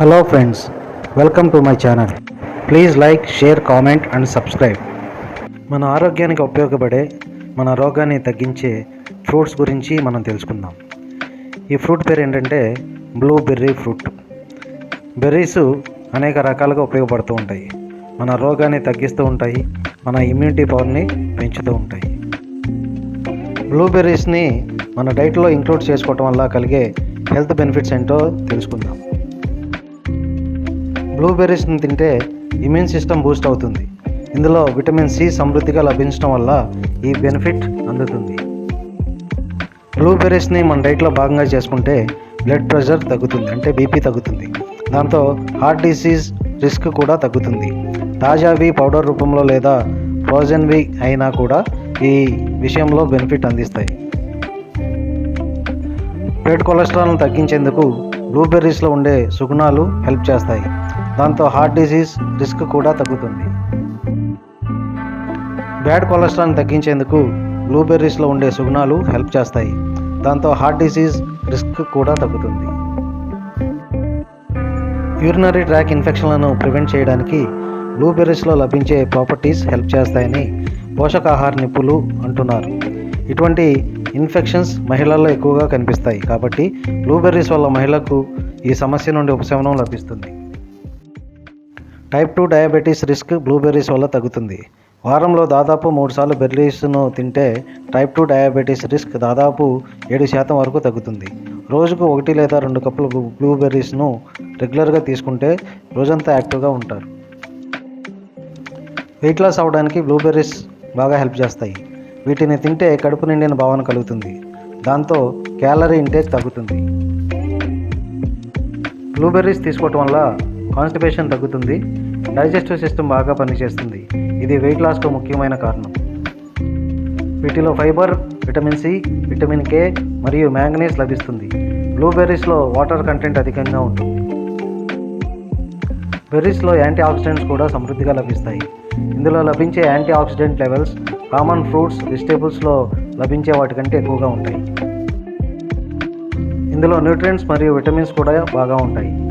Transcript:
Hello friends welcome to my channel. Please like share comment and subscribe. మన ఆరోగ్యానికి ఉపయోగపడే మన రోగాన్ని తగ్గించే ఫ్రూట్స్ గురించి మనం తెలుసుకుందాం. ఈ ఫ్రూట్ పేరు ఏంటంటే బ్లూబెర్రీ ఫ్రూట్. బెర్రీస్ అనేక రకాలుగా ఉపయోగపడుతూ ఉంటాయి. మన రోగాన్ని తగ్గిస్తూ ఉంటాయి మన ఇమ్యూనిటీ పవర్ని పెంచుతూ ఉంటాయి. బ్లూబెర్రీస్ని మన డైట్లో ఇంక్లూడ్ చేసుకోవటం వల్ల కలిగే హెల్త్ బెనిఫిట్స్ ఏంటో తెలుసుకుందాం. బ్లూబెర్రీస్ని తింటే ఇమ్యూన్ సిస్టమ్ బూస్ట్ అవుతుంది. ఇందులో విటమిన్ సి సమృద్ధిగా లభించడం వల్ల ఈ బెనిఫిట్ అందుతుంది. బ్లూబెర్రీస్ని మన డైట్లో భాగంగా చేసుకుంటే బ్లడ్ ప్రెషర్ తగ్గుతుంది అంటే బీపీ తగ్గుతుంది. దాంతో హార్ట్ డిసీజ్ రిస్క్ కూడా తగ్గుతుంది. తాజావి పౌడర్ రూపంలో లేదా ఫ్రోజన్వి అయినా కూడా ఈ విషయంలో బెనిఫిట్ అందిస్తాయి. బ్లడ్ కొలెస్ట్రాల్ను తగ్గించేందుకు బ్లూబెర్రీస్లో ఉండే సుగుణాలు హెల్ప్ చేస్తాయి. దాంతో హార్ట్ డిసీజ్ రిస్క్ కూడా తగ్గుతుంది. బ్యాడ్ కొలెస్ట్రాల్ని తగ్గించేందుకు బ్లూబెర్రీస్లో ఉండే సుగుణాలు హెల్ప్ చేస్తాయి. దాంతో హార్ట్ డిసీజ్ రిస్క్ కూడా తగ్గుతుంది. యూరినరీ ట్రాక్ ఇన్ఫెక్షన్లను ప్రివెంట్ చేయడానికి బ్లూబెర్రీస్లో లభించే ప్రాపర్టీస్ హెల్ప్ చేస్తాయని పోషకాహార నిపుణులు అంటున్నారు. ఇటువంటి ఇన్ఫెక్షన్స్ మహిళల్లో ఎక్కువగా కనిపిస్తాయి కాబట్టి బ్లూబెర్రీస్ వల్ల మహిళకు ఈ సమస్య నుండి ఉపశమనం లభిస్తుంది. Type two diabetes risk blueberries వల్ల తగ్గుతుంది. వారంలో దాదాపు మూడు సార్లు బెర్రీస్ను తింటే టైప్ టూ డయాబెటీస్ రిస్క్ దాదాపు ఏడు శాతం వరకు తగ్గుతుంది. రోజుకు ఒకటి లేదా రెండు కప్పులు బ్లూబెర్రీస్ను రెగ్యులర్గా తీసుకుంటే రోజంతా యాక్టివ్గా ఉంటారు. వెయిట్ లాస్ అవ్వడానికి బ్లూబెర్రీస్ బాగా హెల్ప్ చేస్తాయి. వీటిని తింటే కడుపు నిండిన భావన కలుగుతుంది. దాంతో క్యాలరీ ఇంటేక్ తగ్గుతుంది. బ్లూబెర్రీస్ తీసుకోవటం వల్ల కాన్స్టిపేషన్ తగ్గుతుంది. డైజెస్టివ్ సిస్టమ్ బాగా పనిచేస్తుంది. ఇది వెయిట్ లాస్కు ముఖ్యమైన కారణం. వీటిలో fibre vitamin C vitamin K మరియు మ్యాంగనీస్ లభిస్తుంది. బ్లూబెర్రీస్లో వాటర్ కంటెంట్ అధికంగా ఉంటుంది. బెర్రీస్లో యాంటీ ఆక్సిడెంట్స్ కూడా సమృద్ధిగా లభిస్తాయి. ఇందులో లభించే antioxidant levels common fruits వెజిటేబుల్స్లో లభించే వాటికంటే ఎక్కువగా ఉంటాయి. ఇందులో న్యూట్రియంట్స్ మరియు విటమిన్స్ కూడా బాగా ఉంటాయి.